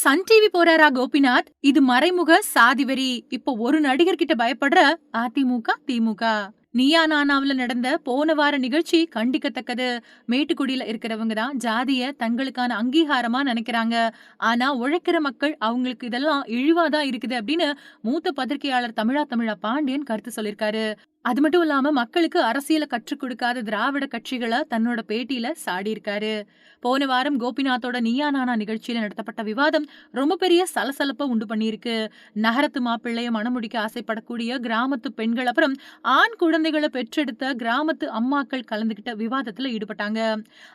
Sun TV போறாரா கோபிநாத்? இது மறைமுக சாதிவெறி இப்போ ஒரு நடிகர்கிட்ட பயப்படுற அதிமுக திமுக. நீயா நானாவுல நடந்த போன வார நிகழ்ச்சி கண்டிக்கத்தக்கது. மேட்டுக்குடியில இருக்கிறவங்க தான் ஜாதிய தங்களுக்கான அங்கீகாரமா நினைக்கிறாங்க. ஆனா உழைக்கிற மக்கள் அவங்களுக்கு இதெல்லாம் இழிவாதான் இருக்குது அப்படின்னு மூத்த பத்திரிகையாளர் தமிழா தமிழா பாண்டியன் கருத்து சொல்லியிருக்காரு. அது மட்டும் இல்லாம மக்களுக்கு அரசியலை கற்றுக் கொடுக்காத திராவிட கட்சிகளை தன்னோட பேட்டியில சாடியிருக்காரு. போன வாரம் கோபிநாத்தோட நீயா நானா நிகழ்ச்சியில நடத்தப்பட்ட விவாதம் ரொம்ப பெரிய சலசலப்பை உண்டு பண்ணியிருக்கு. நகரத்து மாப்பிள்ளைய மணமுடிக்க ஆசைப்படக்கூடிய கிராமத்து பெண்கள் அப்புறம் ஆண் குழந்தைகளை பெற்றெடுத்த கிராமத்து அம்மாக்கள் கலந்துகிட்ட விவாதத்துல ஈடுபட்டாங்க.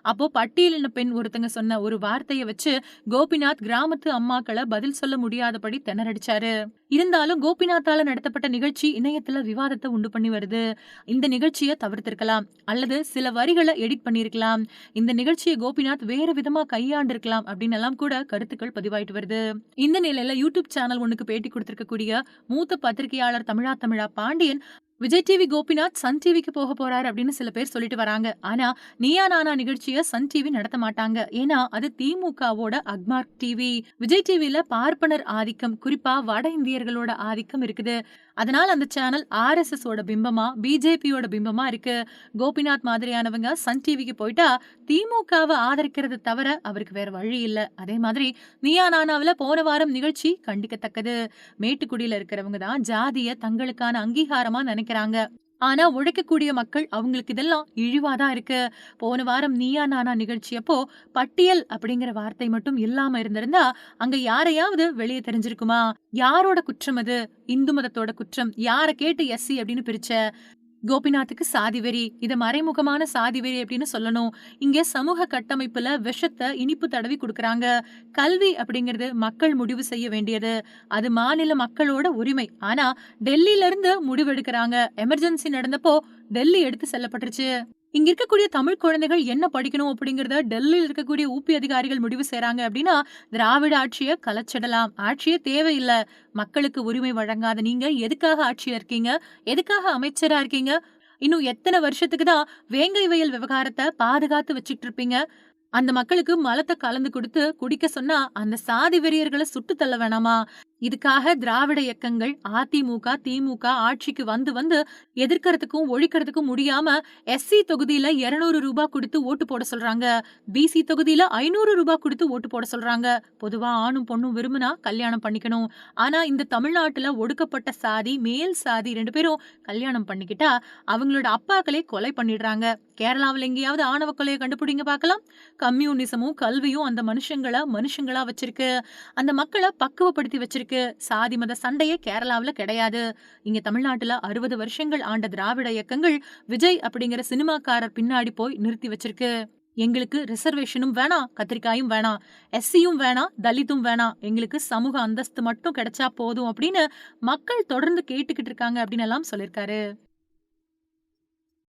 அப்போ பட்டியலின பெண் ஒருத்தங்க சொன்ன ஒரு வார்த்தையை வச்சு கோபிநாத் கிராமத்து அம்மாக்களை பதில் சொல்ல முடியாதபடி திணறடிச்சாரு. இருந்தாலும் கோபிநாத்தால நடத்தப்பட்ட நிகழ்ச்சி இணையத்துல விவாதத்தை உண்டு பண்ணி வருது. இந்த நிகழ்ச்சியை தவிர்த்திருக்கலாம். அல்லது சில வரிகளை எடிட் பண்ணிருக்கலாம். இந்த நிகழ்ச்சியை கோபிநாத் வேற விதமா கையாண்டிருக்கலாம் அப்படின்னு எல்லாம் கூட கருத்துக்கள் பதிவாயிட்டு வருது. இந்த நிலையில யூடியூப் சேனல் ஒன்றுக்கு பேட்டி கொடுத்திருக்கக்கூடிய மூத்த பத்திரிகையாளர் தமிழா தமிழா பாண்டியன் விஜய் டிவி கோபிநாத் சன் டிவிக்கு போக போறாரு அப்படின்னு சில பேர் சொல்லிட்டு வராங்க. ஆனா நீயா நானா நிகழ்ச்சியை சன் டிவி நடத்த மாட்டாங்க. ஏன்னா அது திமுகவோட அக்மார்க் டிவி. விஜய் டிவில பார்ப்பனர் ஆதிக்கம் குறிப்பா வட இந்தியர்களோட ஆதிக்கம் இருக்குது. அதனால அந்த சேனல் ஆர் எஸ் எஸ் ஓட பிம்பமா பிஜேபியோட பிம்பமா இருக்கு. கோபிநாத் மாதிரியானவங்க சன் டிவிக்கு போயிட்டா திமுகவை ஆதரிக்கிறது தவிர அவருக்கு வேற வழி இல்ல. அதே மாதிரி நீயா நானாவில போன வாரம் நிகழ்ச்சி கண்டிக்கத்தக்கது. மேட்டுக்குடியில இருக்கிறவங்க தான் ஜாதிய தங்களுக்கான அங்கீகாரமா நினைக்கிறாங்க. ஆனா உழைக்கக்கூடிய மக்கள் அவங்களுக்கு இதெல்லாம் இழிவாதான் இருக்கு. போன வாரம் நீயா நானா நிகழ்ச்சியப்போ பட்டியல் அப்படிங்கிற வார்த்தை மட்டும் இல்லாம இருந்திருந்தா அங்க யாரையாவது வெளியே தெரிஞ்சிருக்குமா? யாரோட குற்றம் அது? இந்து மதத்தோட குற்றம். யார கேட்டு எஸ்சி அப்படின்னு பிரிச்ச? கோபிநாத்துக்கு சாதிவெறி இதை மறைமுகமான சாதிவெறி அப்படின்னு சொல்லணும். இங்கே சமூக கட்டமைப்புல விஷத்தை இனிப்பு தடவி கொடுக்குறாங்க. கல்வி அப்படிங்கிறது மக்கள் முடிவு செய்ய வேண்டியது. அது மாநில மக்களோட உரிமை. ஆனா டெல்லியில இருந்து முடிவு எடுக்கிறாங்க எமர்ஜென்சி நடந்தப்போ டெல்லி எடுத்து செல்லப்பட்டுருச்சு. இங்க இருக்கக்கூடிய தமிழ் குழந்தைகள் என்ன படிக்கணும் அப்படிங்கறத டெல்லியில் இருக்கக்கூடிய ஊபி அதிகாரிகள் முடிவு செய்யறாங்க அப்படின்னா திராவிட ஆட்சியை கலைச்சிடலாம். ஆட்சியே தேவையில்லை. மக்களுக்கு உரிமை வழங்காத நீங்க எதுக்காக ஆட்சியா இருக்கீங்க? எதுக்காக அமைச்சரா இருக்கீங்க? இன்னும் எத்தனை வருஷத்துக்கு தான் வேங்கை வயல் விவகாரத்தை பாதுகாத்து வச்சுட்டு இருப்பீங்க? அந்த மக்களுக்கு மலத்தை கலந்து கொடுத்து குடிக்க சொன்னா அந்த சாதி வெறியர்களை சுட்டு தள்ள வேணாமா? இதுக்காக திராவிட இயக்கங்கள் அதிமுக திமுக ஆட்சிக்கு வந்து வந்து எதிர்க்கிறதுக்கும் ஒழிக்கிறதுக்கும் முடியாம எஸ்சி தொகுதியில இருநூறு ரூபாய் கொடுத்து ஓட்டு போட சொல்றாங்க. பிசி தொகுதியில ஐநூறு ரூபாய் கொடுத்து ஓட்டு போட சொல்றாங்க. பொதுவா ஆணும் பொண்ணும் விரும்பினா கல்யாணம் பண்ணிக்கணும். ஆனா இந்த தமிழ்நாட்டுல ஒடுக்கப்பட்ட சாதி மேல் சாதி ரெண்டு பேரும் கல்யாணம் பண்ணிக்கிட்டா அவங்களோட அப்பாக்களே கொலை பண்ணிடுறாங்க. கேரளாவில் எங்கேயாவது ஆணவ கொலையை கண்டுபிடிங்க பார்க்கலாம். கம்யூனிசமும் கல்வியும் அந்த மனுஷங்களை மனுஷங்களா வச்சிருக்கு. அந்த மக்களை பக்குவப்படுத்தி வச்சிருக்கு. இருக்கு. சாதி மத சண்டையே கேரளாவில் கிடையாது. இங்க தமிழ்நாட்டுல அறுபது வருஷங்கள் ஆண்ட திராவிட இயக்கங்கள் விஜய் அப்படிங்கிற சினிமாக்காரர் பின்னாடி போய் நிறுத்தி வச்சிருக்கு. எங்களுக்கு ரிசர்வேஷனும் வேணாம் கத்திரிக்காயும் வேணாம் எஸ்சியும் வேணாம் தலித்தும் வேணாம். எங்களுக்கு சமூக அந்தஸ்து மட்டும் கிடைச்சா போதும் அப்படின்னு மக்கள் தொடர்ந்து கேட்டுக்கிட்டு இருக்காங்க அப்படின்னு எல்லாம் சொல்லியிருக்காரு.